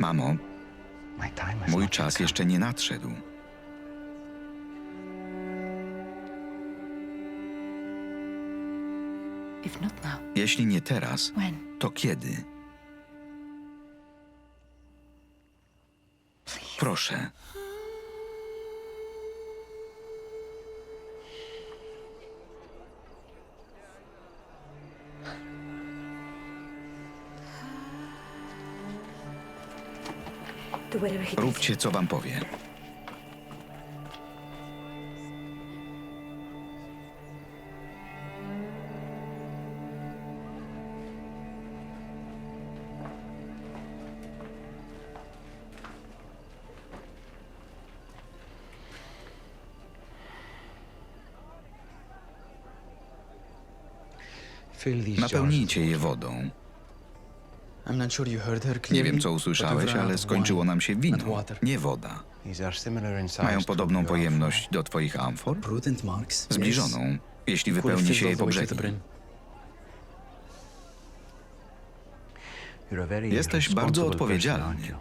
Mamo, mój czas jeszcze nie nadszedł. Jeśli nie teraz, to kiedy? Proszę. Róbcie, co wam powie. Napełnijcie je wodą. Nie clearly, wiem, co usłyszałeś, ale skończyło nam się wino, nie woda. Mają to podobną pojemność do twoich amfor? Zbliżoną, jeśli wypełni się je po brzegi. Jesteś bardzo odpowiedzialny.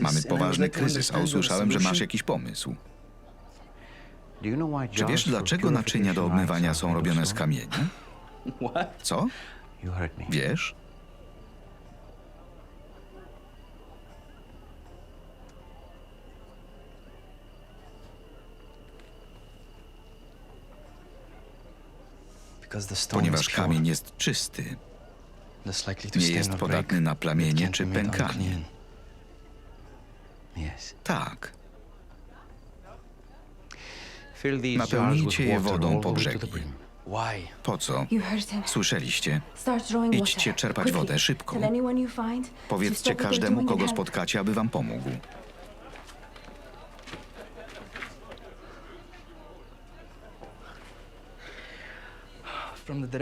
Mamy poważny kryzys, a usłyszałem, że masz jakiś pomysł. Czy wiesz, dlaczego naczynia do obmywania są robione z kamienia? What? Co? You heard me. Wiesz? Ponieważ kamień jest czysty, nie jest podatny na plamienie czy pękanie. Tak, Napełnijcie je wodą po brzegi. po co? Słyszeliście? Idźcie czerpać wodę szybko. Powiedzcie każdemu, kogo spotkacie, aby wam pomógł.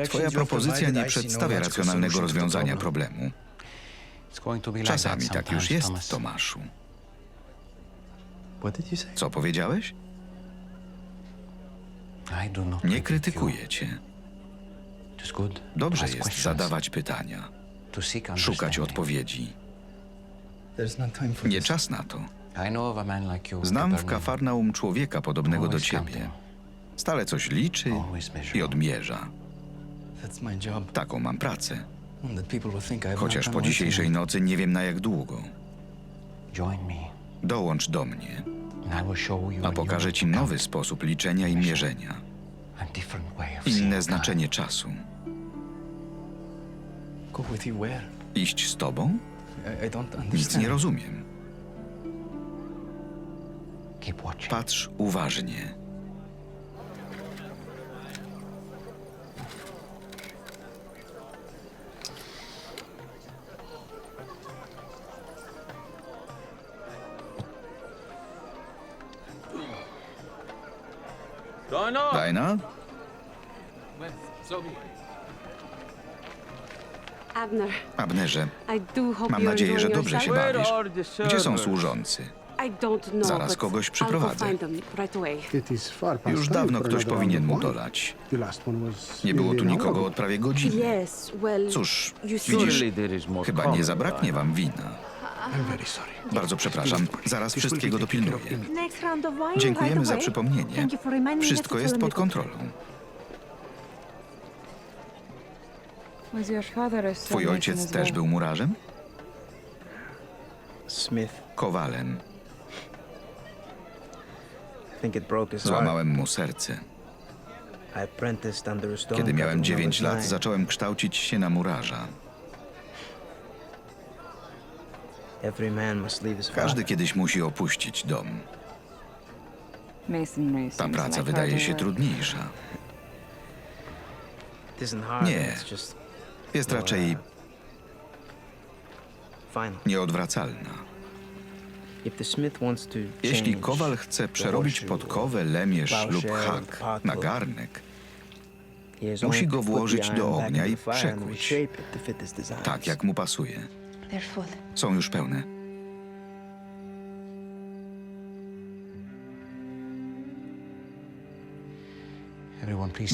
Twoja propozycja nie przedstawia racjonalnego rozwiązania problem. problemu. Czasami tak już jest. Tomaszu. Co powiedziałeś? Nie krytykuję cię. Dobrze jest zadawać pytania, szukać odpowiedzi. No Nie czas na to. Znam w. Kafarnaum człowieka podobnego do ciebie. Stale coś liczy i odmierza. That's my job. Taką mam pracę. And the people will think I have Chociaż po dzisiejszej nocy nie wiem na jak długo. Join me, Dołącz do mnie, and I will show you a pokażę ci nowy sposób liczenia i mierzenia. a different way of seeing Inne time. znaczenie czasu. Go with you where? Iść z tobą? I, I don't understand. Nic nie rozumiem. Keep watching. Patrz uważnie. Dajna? Abner, Abnerze, I do hope mam you're nadzieję, że enjoying dobrze się yourself. bawisz. Gdzie są służący? I don't know, Zaraz but kogoś I'll go przyprowadzę. find them right away. It is far past Już time dawno for ktoś another powinien mu round of wine. dolać. The last one was Nie było tu nearly an hour nikogo ago. od prawie godziny. Yes, well, Cóż, you see, widzisz, chyba nie zabraknie wam wina. I'm very sorry. Bardzo przepraszam, zaraz wszystkiego dopilnuję. Dziękujemy za przypomnienie. Wszystko jest pod kontrolą. Twój ojciec też był murarzem? Smith, Kowalem. I think it broke his heart. Złamałem mu serce. I apprenticed under a stone Kiedy miałem cutter when I 9 was lat, zacząłem kształcić się na murarza. Każdy kiedyś musi opuścić dom. Ta praca wydaje się trudniejsza. Nie. it's just Jest raczej final. nieodwracalna. Jeśli kowal chce przerobić podkowę, lemierz lub hak na garnek, musi go włożyć do ognia i przekuć. tak jak mu pasuje. Są już pełne.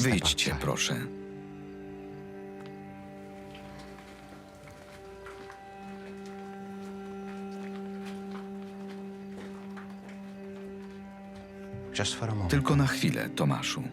Wyjdźcie, proszę. Tylko na chwilę, Tomaszu.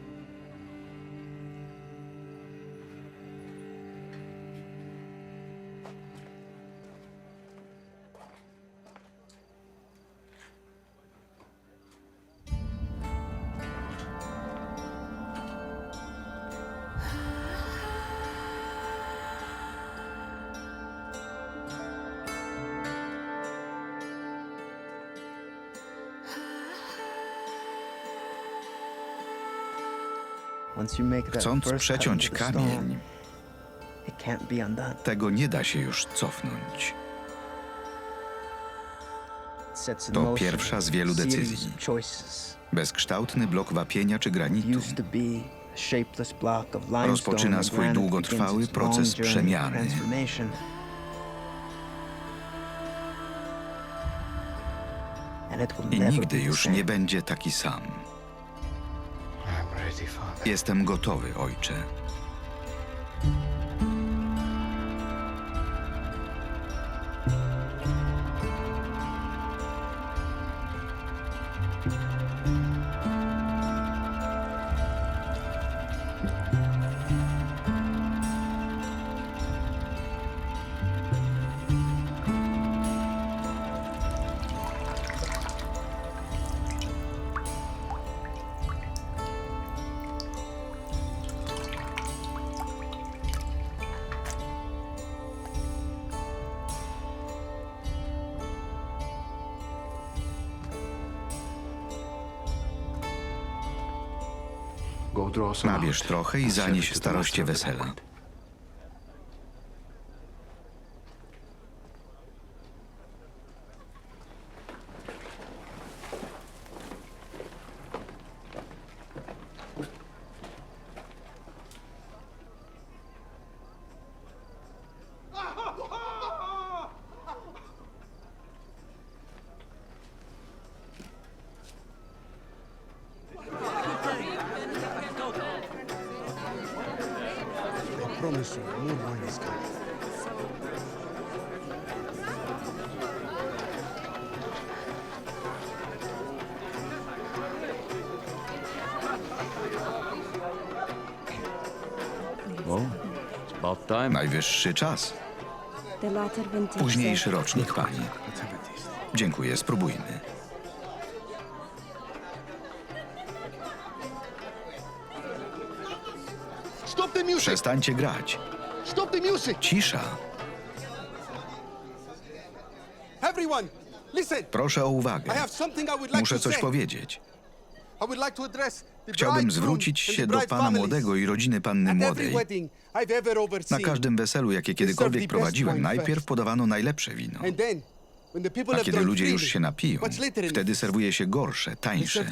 Chcąc przeciąć kamień, tego nie da się już cofnąć. To pierwsza z wielu decyzji. Bezkształtny blok wapienia czy granitu Rozpoczyna swój długotrwały proces przemiany. i nigdy już nie będzie taki sam. Jestem gotowy, ojcze. Nabierz trochę i zanieś staroście wesela. Promise you, more wine is coming. Najwyższy czas. Późniejszy rocznik, pani. Dziękuję, spróbujmy. Przestańcie grać. Cisza. Proszę o uwagę. Muszę coś powiedzieć. Chciałbym zwrócić się do pana młodego i rodziny panny młodej. Na każdym weselu, jakie kiedykolwiek prowadziłem, najpierw podawano najlepsze wino. A kiedy ludzie już się napiją, wtedy serwuje się gorsze, tańsze.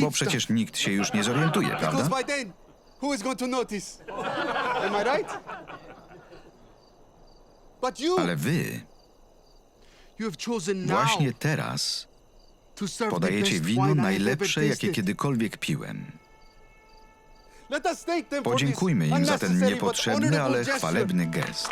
Bo przecież nikt się już nie zorientuje, prawda? Who is going to notice? Am I right? But you, Ale wy you have chosen now właśnie teraz to serve the podajecie best wino wine I have ever najlepsze, jakie tasted. kiedykolwiek piłem. Let us thank them for this Podziękujmy im za ten unnecessary but niepotrzebny, honorable ale gesture. chwalebny gest.